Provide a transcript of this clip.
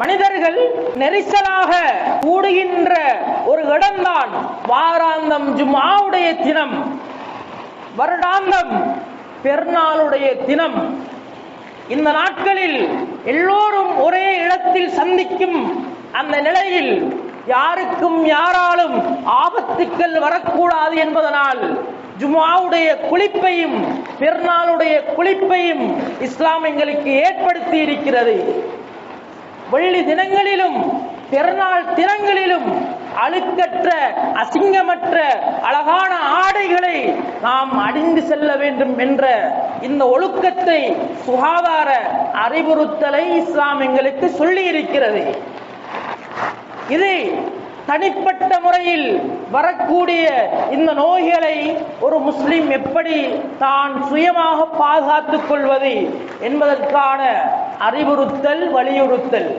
மனிதர்கள் நெரிசலாக கூடுகின்ற ஒரு இடம்தான் வாராந்தம் ஜுமாவுடைய தினம். வருடாந்தம் பெருநாளுடைய தினம். இந்த நாட்களில் எல்லோரும் ஒரே இடத்தில் சந்திக்கும் அந்த நிலையில் யாருக்கும் யாராலும் ஆபத்துக்கள் வரக்கூடாது என்பதனால் ஜுமாவுடைய குளிப்பையும் பெருநாளுடைய குளிப்பையும் இஸ்லாம் எங்களுக்கு ஏற்படுத்தி இருக்கிறது. வெள்ளி தினங்களிலும் பெருநாள் தினங்களிலும் அழுக்கற்ற அசிங்கமற்ற அழகான ஆடைகளை நாம் அணிந்து செல்ல வேண்டும் என்ற இந்த ஒழுக்கத்தை சுகாதார அறிவுறுத்தலை இஸ்லாம் எங்களுக்கு சொல்லி இருக்கிறது இது தனிப்பட்ட முறையில் வரக்கூடிய இந்த நோய்களை ஒரு முஸ்லிம் எப்படி தான் சுயமாக பாதுகாத்துக் கொள்வது என்பதற்கான அறிவுறுத்தல் வலியுறுத்தல்.